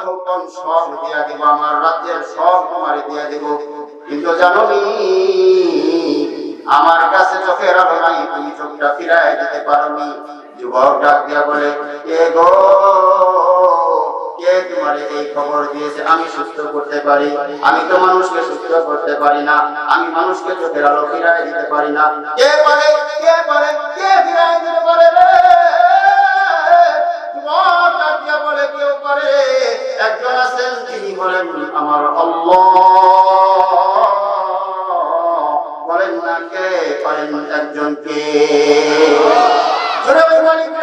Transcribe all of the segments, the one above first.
ঠোকন সব দিয়া দিব, আমার রাজ্যের সব তোমার দিয়া দিব। কিন্তু জানো আমার কাছে চোখের আলো নাই, তুমি চোখটা ফিরাই দিতে পারোনি। যুবক ডাক দিয়া বলে, কে গো? কে তোমার এই খবর দিয়েছে? আমি সুস্থ করতে পারি, আমি তো মানুষকে সুস্থ করতে পারি না, আমি মানুষকে চোখের আলো ফিরাই দিতে পারি না। কে পারে? কে পারে? কে ফিরাই দিতে পারে রে? কেউ পারে, একজন আছেন তিনি বলেন, আমার আল্লাহ। বলেন, না কে? পারেন একজন কে? জোরে মালিককে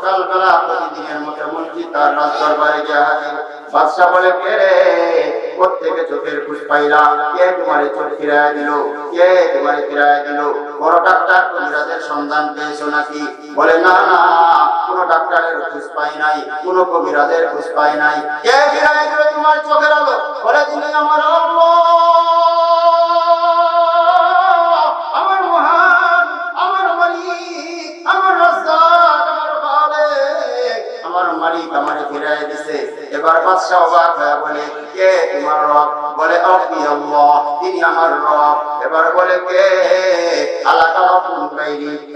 সকালবেলা প্রতিদিনের মতো তার রাজ দরবারে হাজির। বাদশাহ বলে প্রত্যেকে চোখের খুশ পাইলা। কে তোমার চোখ দিল? কে তোমার দিল? বড় ডাক্তার কবিরাজের সন্ধান নাকি? বলে, না না, কোন ডাক্তারের খুশ পাই নাই, কোন কবিরাজের খুশ পাই নাই। কে ফিরায় দিল তোমার চোখের আলো? বলে দিলে আমার আল্লাহ। এবার বাদশা অবাক হয়ে বলে, কে তোমার রব? বলে আল্লাহ, তিনি আমার রব। এবার বলে, কে?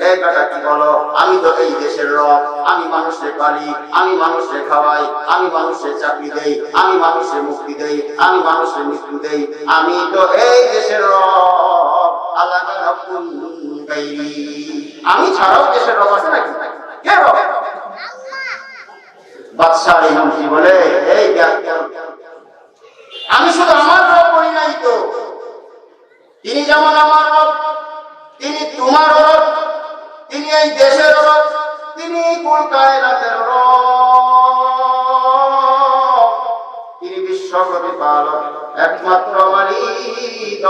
এই কথা কি বলো? আমি তো এই দেশের রব। আমি মানুষে পালি, আমি মানুষে খাওয়াই, আমি মানুষে চাকরি দেই, আমি মানুষে মুক্তি দেই, আমি মানুষে মৃত্যু দেই। আমি তো এই দেশের রব। আল্লাহ রব্বুল আমি ছাড়াও দেশের রব আছে নাকি? কে রব? বলে? এই আমি শুধু আমার রব বলি নাই তো। তিনি যেমন আমার রব, তিনি তোমার রব, তিনি এই দেশের রব, তিনি কুল কায়নাতের রব। তিনি প্রতিপালক একমাত্র মালিক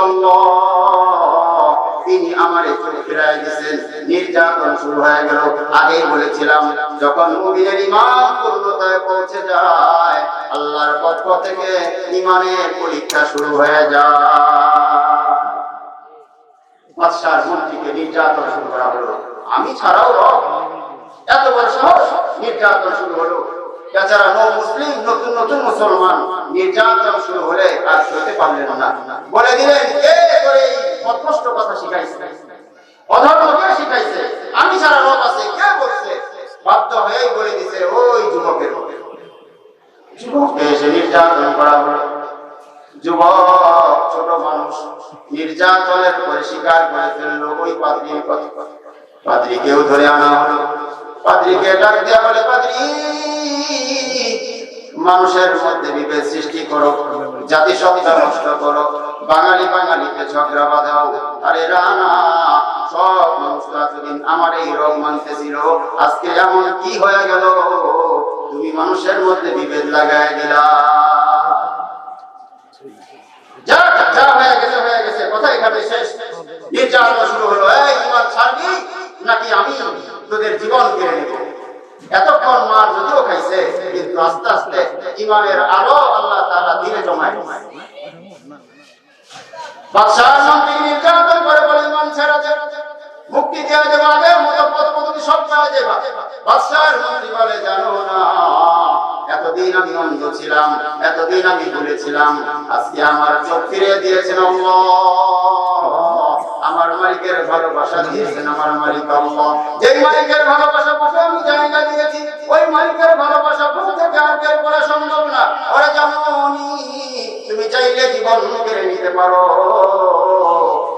তিনি আমার চোখ ফিরাই দিয়েছেন নির্যাতন শুরু হয়ে গেল। আগেই বলেছিলাম, যখন মুমিনের ইমান পূর্ণতায় পৌঁছে যায়, আল্লাহর পক্ষ থেকে ইমানের পরীক্ষা শুরু হয়ে যায়। বাদশার মন্ত্রীকে নির্যাতন শুরু করা হলো। আমি ছাড়াও রব। এত সাহস। নির্যাতন শুরু হলো। বেচারা নৌ মুসলিম, নতুন নতুন মুসলমান। নির্যাতন শুরু হলে আর সইতে পারলেন না। বলে দিলেন কে করে অস্পষ্ট কথা শিখাইছে। অধর্ম কে শিখাইছে। আমি ছাড়া রব আছে, কে বলছে? বাধ্য হয়েই বলে দিছে, ওই যুবকের যুবককে এসে নির্যাতন করা হলো। যুবক, ছোট মানুষ, নির্যাতনের পরে স্বীকার করে ফেলল ওই পাদ্রির পাদ্রিকেও ধরে আনা হলো। পাদ্রিকে ডাক দেওয়া বলে পাদ্রি! মানুষের মধ্যে বিভেদ সৃষ্টি করো জাতিসত্তা নষ্ট করো বাঙালি বাঙালিকে ঝগড়া বাঁধাও। আরে রানা, সব মানুষ তো এতদিন আমার এই রোগ মানতেছিল। আজকে এমন কি হয়ে গেল? তুমি মানুষের মধ্যে বিভেদ লাগাই দিলা। নাকি আমি তোদের জীবন কেড়ে নেব? এতক্ষণ মার যদিও খাইছে, কিন্তু আস্তে আস্তে আল্লাহ তারা দিনে জমায় এতদিন আমি অন্ধ ছিলাম, এতদিন আমি ভুলেছিলাম আজকে আমার চোখ ফিরে দিয়েছেন আল্লাহ। আমার মালিকের ভালোবাসা দিয়েছেন আমার মালিক যেই মালিকের ভালোবাসা বুঝে আমি জায়গা দিয়েছি। ওই মালিকের ভালোবাসা বুঝে থেকে আর করা সম্ভব না। ওরা জানো তুমি চাইলে জীবন কেড়ে নিতে পারো।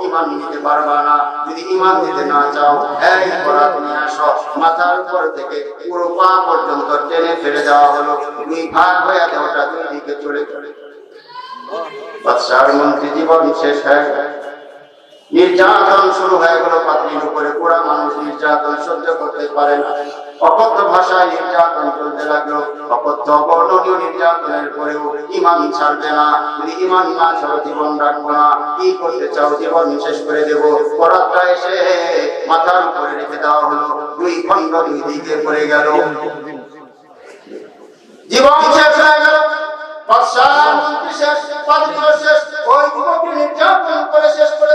ইমান নিতে পারবা না। যদি ইমান দিতে না চাও, এই করা নিয়ে আসো। মাথার উপর থেকে পুরো পা পর্যন্ত টেনে ফেলে দেওয়া হলো। ভাগ হয়ে দুই দিকে চলে চলে বাদশাহর মন্ত্রী জীবন শেষ হয়ে নির্যাতন শুরু হয়ে গেল পাত্রীর উপরে। পুরা মানুষ নির্যাতন সহ্য করতে পারে না। অকথ্য ভাষায় নির্যাতন চলতে লাগল। অকথ্য বর্ণনীয় নির্যাতনের পরেও ইমান ছাড়বে না। যদি ইমান না ছাড়ো, জীবন রাখব না। কি করতে চাও, জীবন শেষ করে দেব। বরাতটা এসে মাথার উপরে রেখে দেওয়া হলো। দুই খণ্ড দুই দিকে পড়ে গেল। জীবন শেষ হয়ে গেল। বাদশাহ মন্ত্রী শেষ পাদ্রীও শেষ। ওই যুবককে নির্যাতন করে শেষ করে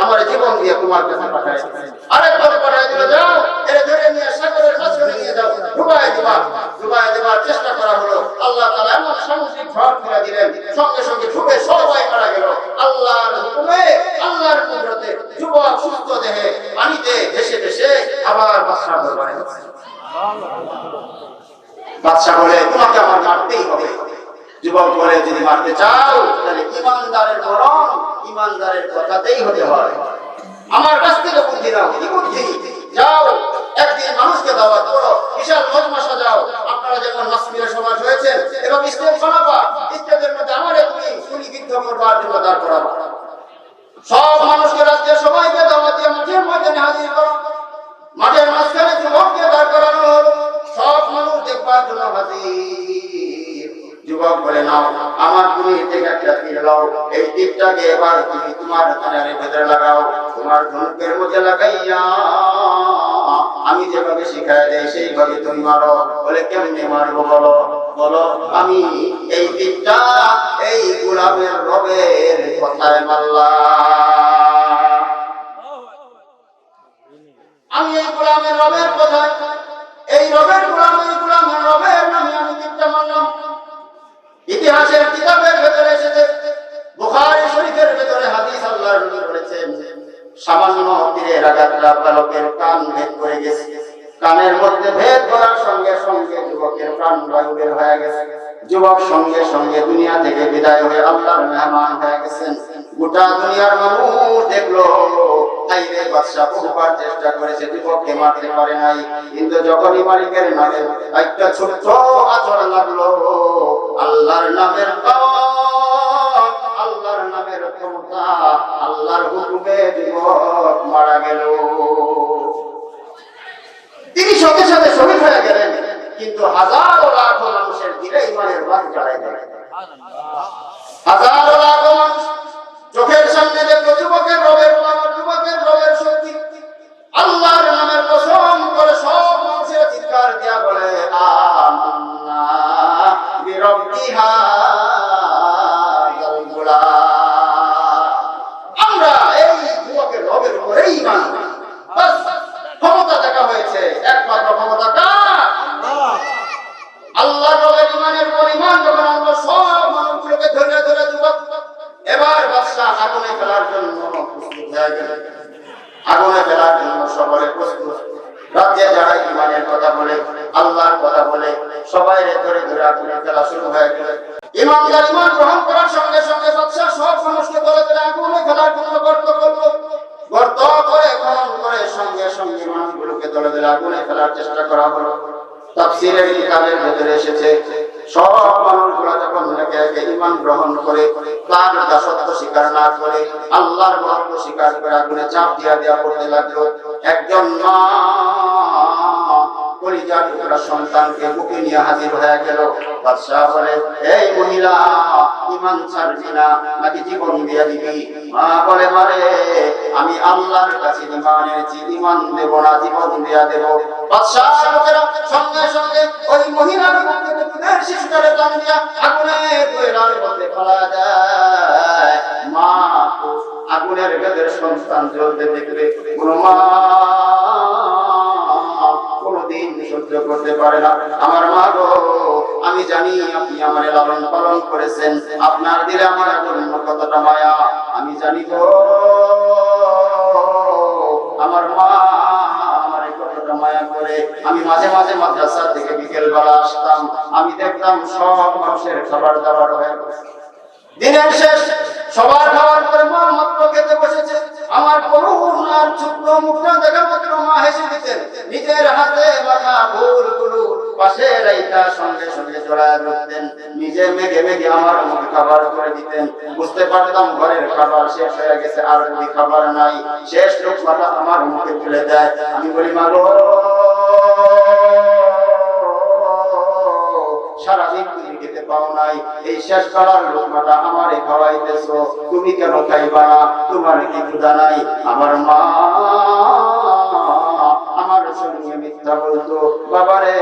আমার জীবন দিয়ে তোমার কাছে পাঠায় যুবক বলে, নাও, আমার তুমি এই তীরটাকে এবার তুমি তোমার কানের ভেতরে লাগাও। তোমার ধনুকের মধ্যে লাগাইয়া আমি যেভাবে শিখাই দেয় সেইভাবে তুমি মারো। বলে, কেমনে মারবো বলো? বলো, আমি এই তীরটা এই গোলামের রবের কথায় মারলাম। আমি এই গোলামের রবের কথায় এই রবের গোলাম, এই রবের নামে আমি তীরটা মারলাম ইতিহাসের কিতাবের ভেতরে এসেছে, বুখারী শরীফের ভেতরে হাদিস আল্লাহর নবী বলেছেন, সামান্য বালকের কান ভেদ করে গেছে। কানের মধ্যে ভেদ করার সঙ্গে সঙ্গে যুবকের প্রাণ বায়ু বের হয়ে গেছে। যুবক সঙ্গে সঙ্গে দুনিয়া থেকে বিদায় হয়ে আল্লাহর মেহমান হয়ে গেছেন। গোটা দুনিয়ার মানুষ দেখল বহুবার চেষ্টা করেছে মারতে পারে নাই। কিন্তু মালিকের নামে একটা ছোট্ট লাগল, আল্লাহর নামের আল্লাহর নামের ক্ষমতা, আল্লাহর হুকুমে মারা গেল। তিনি সাথে সাথে শহীদ হয়ে গেলেন, কিন্তু হাজারো লাখো মানুষের দিলে ইমানের বাদ জ্বালাই দিলেন। হাজারো লাখো মানুষ চোখের সামনে দেখল কিতাবের ভেতরে এসেছে। সব মানুষগুলা যখন একে একে ইমান গ্রহণ করে তার দাসত্ব স্বীকার না করে, আল্লাহর মহত্ব স্বীকার করে আগুনে চাপ দিয়া দেওয়া করতে লাগল। একজন মা পরিজার টুকরা সন্তানকে বুকে নিয়ে হাজির হয়ে গেল। বাদশাহ বলে, এই মহিলা ইমান ছাড়বি না, নাকি জীবন দিয়ে দিবি? মা বলে মারে আমি আল্লাহর কাছে ইমান এনেছি ইমান দেব না, জীবন দিয়া দেব। বাদশাহ লোকেরা সঙ্গে সঙ্গে ওই মহিলার থেকে দুধের টান দিয়া আগুনের কোয়লার মধ্যে দেয়। মা আগুনের ভেতরে সন্তান জ্বলতে দেখবে। কোনো মা সহ্য করতে পারে না। আমার মা গো, আমি জানি আপনি আমার লালন পালন করেছেন। আপনার দিলে আমার জন্য কতটা মায়া। আমি জানি গো, আমার মা আমি মাঝে মাঝে মাদ্রাসা থেকে বিকেল বেলা আসতাম। আমি দেখতাম সব মানুষের খাবার দাবার হয়ে গেছে। দিনের শেষ, সবার খাওয়ার পরে মা মাত্র খেতে বসেছে। আমার করুণ আর ছোট্ট মুখটা দেখা মাত্র মা হেসে দিতেন, নিজের হাতে মাথা ভুলগুলো পাশে রাইতা সঙ্গে সঙ্গে জড়ায় ধরতেন, নিজে মেঘে মেঘে আমার মুখে খাবার করে দিতেন। বুঝতে পারতাম ঘরের খাবার শেষ হয়ে গেছে, আর যদি খাবার নাই, শেষ লোকমাটা আমার মুখে তুলে দেয়। আমি বলি মা গো সারাদিন তুমি খেতে পাও নাই। এই শেষ বেলার লোকমাটা আমারে খাওয়াইতেছ, তুমি কেন খাইবা তোমার কি ক্ষুধা নাই? আমার মা আমার সঙ্গে মিথ্যা বলতো। বাবারে,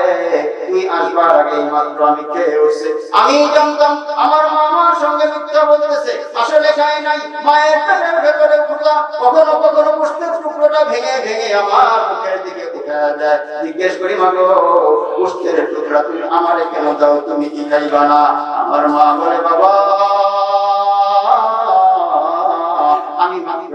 তুই আসবার আগে মাত্র আমি খেয়ে উঠছে। আমি জানতাম আমার মা আমার সঙ্গে মিথ্যা বলতেছে। আসলে খাই নাই, মায়ের পেটের ভেতরে ক্ষুধা কখনো কখনো পুষ্পের টুকরোটা ভেঙে ভেঙে আমার মুখের দিকে আমারে কেন দাও? তুমি কি খাইবা না? আমার মা বলে, বাবা, আমি মাত্র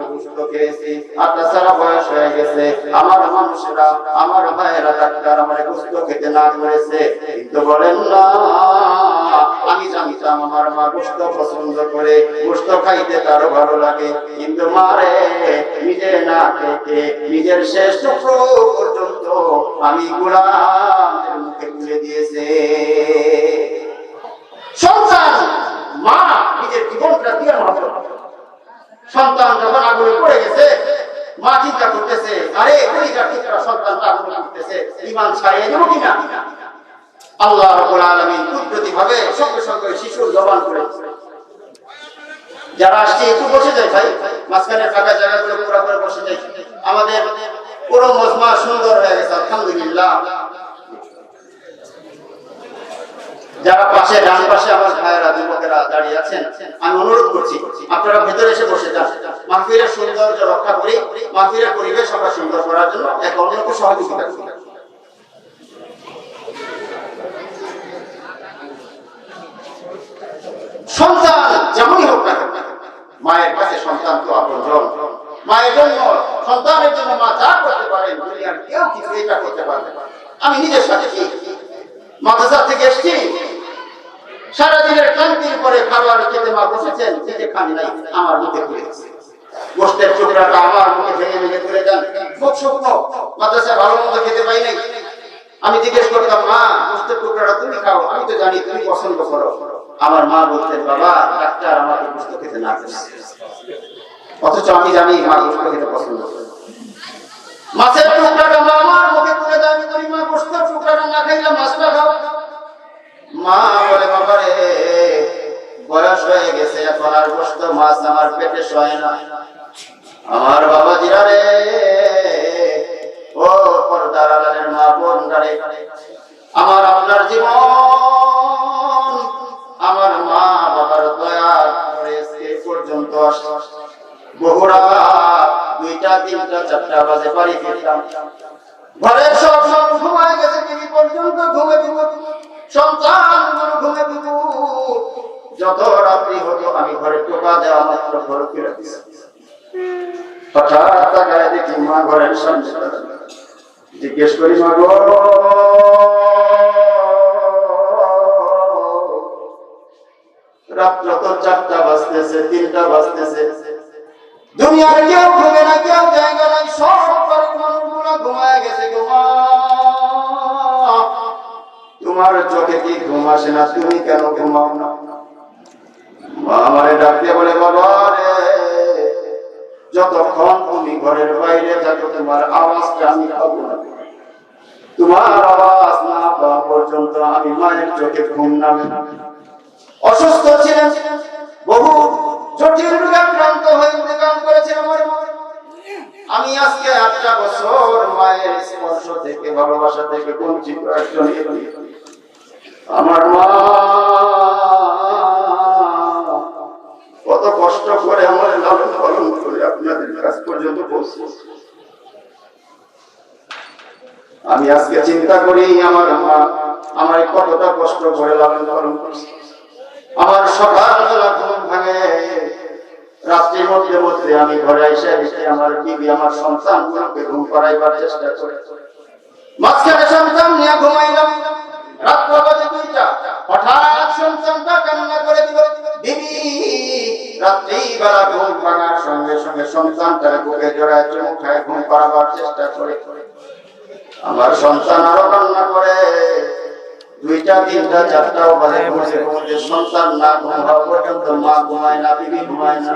আমি জানতাম আমার মা পছন্দ করে খাইতে ভালো লাগে। কিন্তু মারে নিজে না খেতে, নিজের শেষ পর্যন্ত আমি গোলামের মুখে তুলে দিয়েছে। মা নিজের জীবনটা দিয়ে মাত্র সন্তান যখন আগুনে পড়ে গেছে, মা চিন্তা করতেছে, আরে সন্তানটা আগুনে ইমান ছাড়িয়ে কিনা? আল্লাহ ভাবে সঙ্গে সঙ্গে শিশুর জবান করে যারা আসছে, একটু বসে যায় ভাই, মাঝখানে ফাঁকা জায়গাগুলো করে বসে যায় আমাদের পুরো মজমা সুন্দর হয়ে গেছে, আলহামদুলিল্লাহ। যারা পাশে, ডান পাশে আমার ভাইয়েরা, যুবকেরা দাঁড়িয়ে আছেন, আমি অনুরোধ করছি, আপনারা ভেতরে এসে বসে যান। মাহফিলের সৌন্দর্য রক্ষা করি মাহফিলের পরিবেশ আমরা সুন্দর করার জন্য এক অন্যকে সহযোগিতা করি। সন্তান যেমনই হোক না মায়ের কাছে সন্তান তো আপনজন মায়ের জন্য, সন্তানের জন্য মা যা করতে পারেন দুনিয়ার কেউ কিছু এটা করতে পারবে। আমি নিজের সাথে মাদ্রাসা থেকে এসছি সারাদিনের ক্লান্তির পরে খাবার খেতে মা বসেছেন নিজে খান নাই, আমার মুখে তুলে দিয়েছে। গোষ্ঠের টুকরাটা আমার মুখে ভেঙে ভেঙে তুলে দেন। খুব শুকনো মাদ্রাসায় ভালো মন্দ খেতে পাই নাই। আমি জিজ্ঞেস করতাম, মা, গোষ্ঠের টুকরাটা তুমি খাও, আমি তো জানি তুমি পছন্দ করো। আমার মা বলতেন, বাবা, ডাক্তার আমাকে গোষ্ঠ খেতে না অথচ আমি জানি মা গোষ্ঠ খেতে পছন্দ করে পেটে সয় না। আমার বাবা জিরা রে, ও পর্দার আলালের মা বোন আমার আপনার জীবন, আমার মা বাবার দয়া করে এ পর্যন্ত বহুরা দুইটা, তিনটা, চারটা বাজে বাড়ি ফিরতাম ঘরের সব সব ঘুমায় গেছে, টিভি পর্যন্ত ঘুমে দিব সন্তান ঘুমে দিব যত ঘরে টোকা দেওয়া মাত্র ঘর ফিরে দিছি দেখি মা ঘরের জিজ্ঞেস করি, মা গো রাত্র তো চারটা বাজতেছে, তিনটা বাজতেছে। দুনিয়ার কেউ ঘুমে না, কেউ জায়গা নাই, সব বাড়ির মানুষগুলো ঘুমায় গেছে তোমার চোখে কি ঘুম আসে না? তুমি কেন ঘুমাও না? মা আমারে ডাক বলে বাবা রে যতক্ষণ তুমি ঘরের বাইরে থাকো, তোমার আওয়াজটা আমি পাবো না। তোমার আওয়াজ না পাওয়া পর্যন্ত আমি মায়ের চোখে ঘুম না। অসুস্থ ছিলেন। বহু জটিল রোগে আক্রান্ত হয়ে ইন্তেকাল করেছেন আমার আমি আজকে আটটা বছর মায়ের স্পর্শ থেকে, ভালোবাসা থেকে বঞ্চিত একজন আমার মা কাছ পর্যন্ত পৌঁছে আমি আজকে চিন্তা করি, আমার মা আমার কতটা কষ্ট করে লালন পালন করছে। আমার সকালবেলা ঘুম ভাঙে রাত্রির মধ্যে মধ্যে আমি ঘরে এসে এসে আমার বিবি আমার সন্তান গুলোকে ঘুম পাড়াইবার চেষ্টা করে। মাঝখানে সন্তান নিয়ে ঘুমাইলাম। রাত্র বাজে দুইটা। হঠাৎ সন্তানটা কান্না করে দিল, বিবি রাত্রি ঘুম ভাঙার সঙ্গে সঙ্গে সন্তানটাকে বুকে জড়ায় চুমু খায় ঘুম পাড়াবার চেষ্টা করে। আমার সন্তান আরও কান্না করে। দুইটা তিনটা চারটাও বাজে ঘুমাতে সন্তান না ঘুম হওয়া পর্যন্ত মা ঘুমায় না বিবি ঘুমায় না।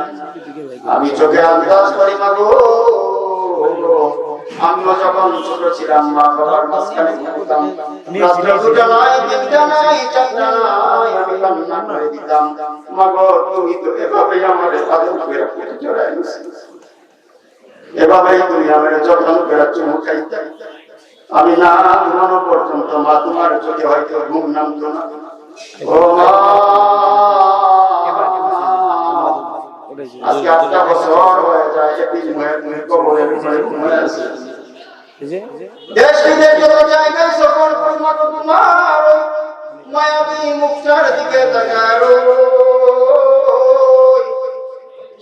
আমি চোখে আন্দাজ করি মা গো আমিও যখন ছোট ছিলাম মা বাবার মাঝখানে ঘুমতাম রাত্রে দুটা নাই তিনটা নাই চারটা নাই আমি কান্না করে দিতাম। মা গো তুমি তো এভাবেই আমার আদর করে করে জড়াই এভাবেই তুমি আমার যত্ন করে চুমু খাইতে। আমি না ঘুমানো পর্যন্ত মা তোমার চোখে হয়তো ঘুম নামতো না। ও মা! আজকে আটটা বছর হয়ে যায় একদিন মুহে মুহে কবরের উপরে ঘুমিয়ে আছে দেশ বিদেশ যত জায়গায় সফর করি তোমার মায়াবী মুখটার দিকে তাকায়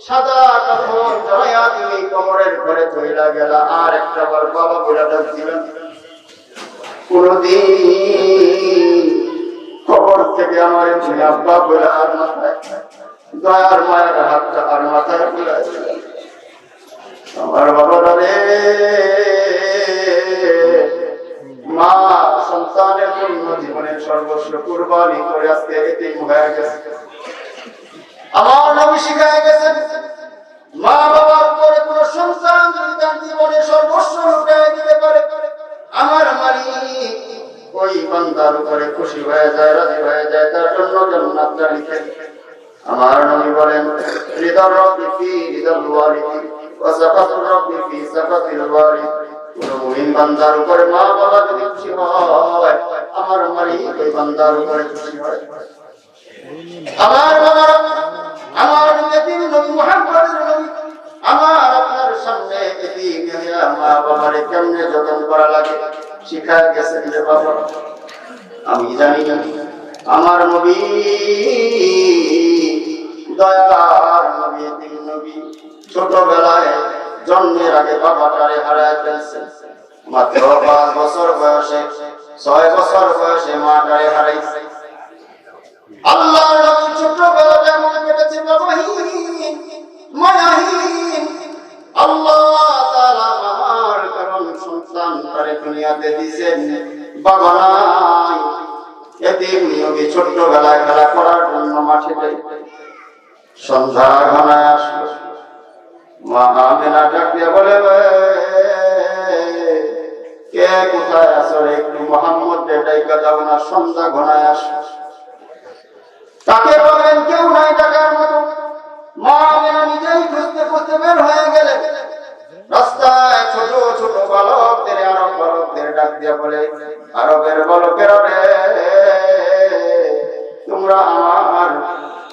সাদা কাপড় জড়াইয়া তুমি কবরের ঘরে চইলা গেলা। আর একটা বার বাবা ডাক দিলেন কোনদিন কবর থেকে আমার আব্বা বলে আর মাথায় দয়ার মায়ের হাতটা আর মাথায় আমার বাবা রে মা, সন্তানের জন্য জীবনের সর্বস্ব কুরবানি করে আজকে এতে হয়ে গেছে। আমার নবী শিখায় গেছেন মা বাবার উপরে কোন সন্তান যদি তার জীবনে সর্বস্ব লুটায় দিতে পারে, আমার মালিক ওই বান্দার উপরে খুশি হয়ে যায়, রাজি হয়ে যায়, তার জন্য জান্নাতটা লিখে আমার নবী বলেন, হৃদয় রব্বি ফি হৃদয় ওয়ালিদি ওয়া সাকাতুর রব্বি ফি সাকাতিল ওয়ালিদ। কোন মুমিন বান্দার উপরে মা বাবা যদি খুশি হয়, আমার মালিক ওই বান্দার উপরে খুশি হয়। আমার বাবা আমার নবী নবী মুহাম্মদের নবী, আমার আপনার সামনে এতিম ইয়া মা বাবারে কেমনে যতন করা লাগে, শিখায় গেছেন যে বাবা, আমি জানি না, আমার নবী দয়ার নবী নবী ছোটবেলায় আল্লাহ নবীর ছোটবেলাটা মনে কেটেছে দিয়েছেন। বাবা এদিন নবী ছোট্টবেলায় খেলা করার জন্য মাঠে সন্ধ্যা ঘনায় আসলো মা আমেনা ডাক বলে, কে কোথায় আসো একটু মোহাম্মদ ডাইকা দাও না সন্ধ্যা ঘনায় আসলো তাকে বললেন কেউ নাই টাকার মতো। মা নিজেই খুঁজতে খুঁজতে বের হয়ে গেলে রাস্তায় ছোট ছোট বালকদের, আরব বালকদের ডাক দিয়া বলে, আরবের বালকের রে, তোমরা আমার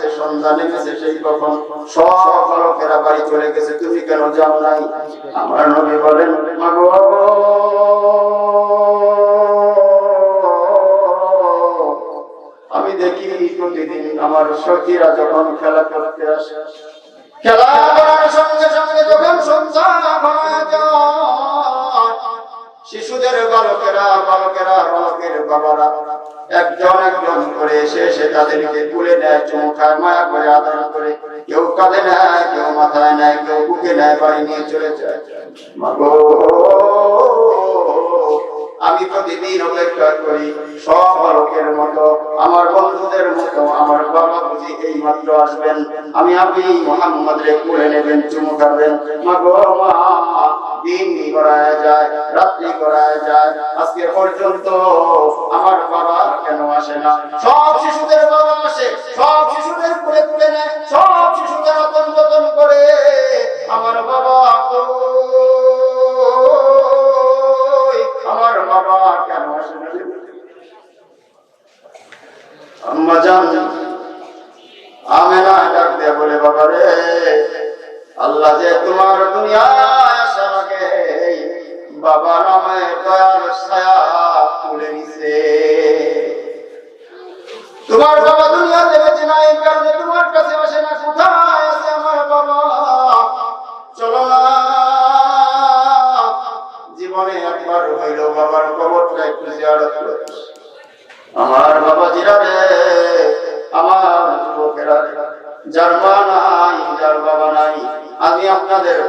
গেছে সন্ধ্যা নেমেছে সেই কখন সব লোকেরা বাড়ি চলে গেছে, তুমি কেন যাও নাই? আমার নবী বলেন আমি দেখি প্রতিদিন আমার সখীরা যখন খেলা করতে আসে, খেলা করার সঙ্গে সঙ্গে যখন শিশু শিশুদের বালকেরা বালকেরা, বালকের বাবারা একজন একজন করে এসে এসে তাদেরকে তুলে নেয় চুমু মায়া করে আদর করে। কেউ কাঁধে নেয় কেউ মাথায় নেয় কেউ বুকে নেয় বাড়ি নিয়ে চলে আমি প্রতিদিন অপেক্ষা করি সব লোকের মতো, আমার বন্ধুদের মতো, আমার বাবা বুঝি এই মাত্র আসবেন। আমি আপনি মোহাম্মদ রে করে নেবেন চুমু খাবেন মা দিন করায় যায়, রাত্রি করায় যায়, আজকে পর্যন্ত আমার বাবা কেন আসে না সব শিশুদের বাবা আসে, সব শিশুদের কুলে তুলে নেয়, সব শিশুদের আতন যতন করে আমার বাবা? আমার বাবা কেন আসে না আম্মা জান আমেনা ডাক দিয়ে বলে, বাবা রে আল্লাহ যে তোমার দুনিয়ায় বাবা নামে তুলে নিছে। তোমার বাবা দুনিয়াতে বেঁচে এই কারণে তোমার কাছে আসে না কোথায় আছে আমার বাবা? চলো না। জীবনে একবার হইল বাবার কবরটা একটু জিয়ারত করে আমার বাবা জিরা রে আমার যুবকেরা রে,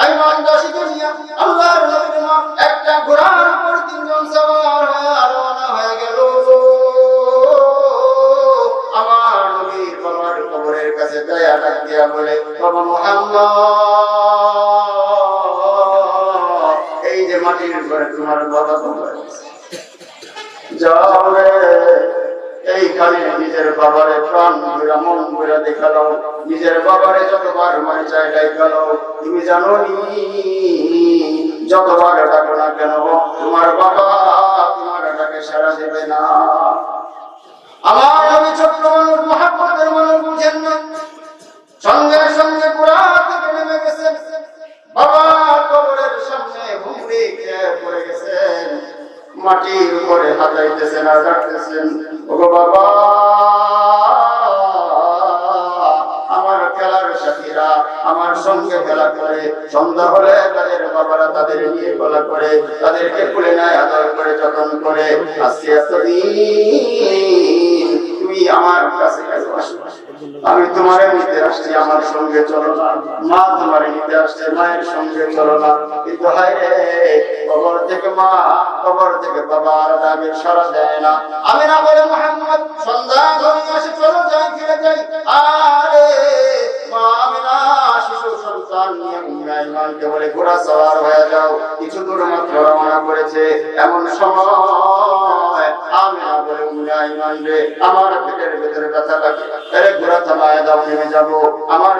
আইমান দাসীকে নিয়ে আল্লাহর একটা ঘোড়ার উপর হয়ে রওনা আমার নবীর বাবার কাছে দয়া বলে এই যে মাটির উপরে তোমার বাবা কবর। যাও নিজের বাবারে প্রাণ ঘুরা দেখাল নিজের বাবারে যতবার তুমি জানো নি যতবার ডাকো না কেন, তোমার বাবা তোমার ডাকে সারা দেবে না। আমার আমি ছোট্ট মানুষ মানুষ বুঝেন না। সঙ্গে মাটির উপরে হাতাইতেছেন আর ডাকতেছেন ওগো বাবা, আমার খেলার সাথীরা আমার সঙ্গে খেলা করে, সন্ধ্যা হলে তাদের বাবারা তাদের নিয়ে খেলা করে, তাদেরকে খুলে নেয়, আদর করে, যতন করে। আস্তে এতদিন আমি তোমার নিতে আসছি আমার সঙ্গে চলো মা তোমার নিতে আসছে মায়ের সঙ্গে চলো না। কিন্তু হায় রে, কবর থেকে মা, কবর থেকে বাবা, আর ডাকের সারা দেয় না। আমি না বলে মোহাম্মদ, সন্ধ্যা চলো যাই, ফিরে যাই। আরে আমি না শিশু, সন্তান নিয়ে উম্মে আইমানকে বলে ঘোড়া সওয়ার হয়ে যাও। কিছু দূর মাত্র রওনা করেছে। এমন সময় না আমার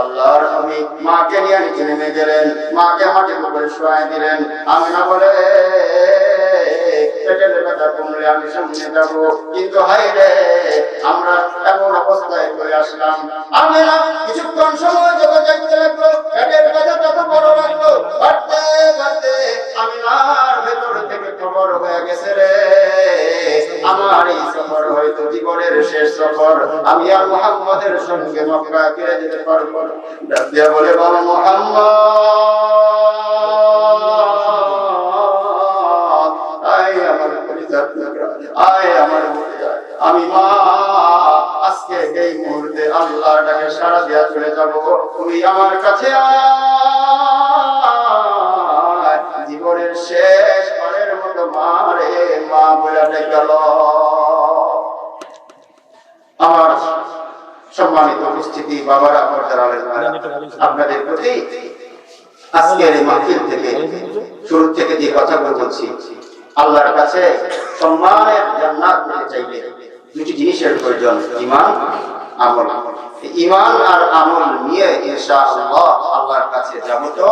আমার মাকে নিয়ে নেমে গেলেন। মাকে মাটির উপরে শোয়াই দিলেন। আমি না বলে পেটের ব্যথা কমলে আমি সামনে যাব। কিন্তু হাই রে, আমরা এমন অবস্থায় চলে আসলাম। আমি না কিছুক্ষণ সময় যত যাইতে লাগল। পেটের ব্যথা তত বড় লাগল। বাড়তে বাড়তে আমি আর খবর হয়ে গেছে রে। আমার এই সফর হয়তো জীবনের শেষ সফর। আমি আর মোহাম্মদের সঙ্গে মক্কা ফিরে যেতে পারব ডাক বলে, বাবা মোহাম্মদ, আয় আমার পরিচার আয় আমার আমি মা, আজকে এই মুহূর্তে আল্লাহ ডাকে সারা দিয়া চলে যাব। তুমি আমার কাছে আয়। সম্মানিত উপস্থিতি বাবারা পর্দার আলেন আপনাদের প্রতি আজকের এই মাহফিল থেকে শুরু থেকে যে কথাগুলো বলছি আল্লাহর কাছে সম্মানের জান্নাত পেতে চাইলে দুটি জিনিসের প্রয়োজন ইমান আমল। ইমান আর আমল নিয়ে ইনশাআল্লাহ আল্লাহর কাছে যাব তো।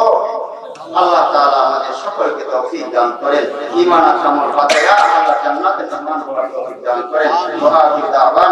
আল্লাহ তাআলা আমাদের সকলকে তৌফিক দান করেন। ঈমান আর আমল বাঁচায়া আল্লাহ জান্নাতের মেহমান হওয়ার তৌফিক দান করেন। ওয়া আখির দাওয়া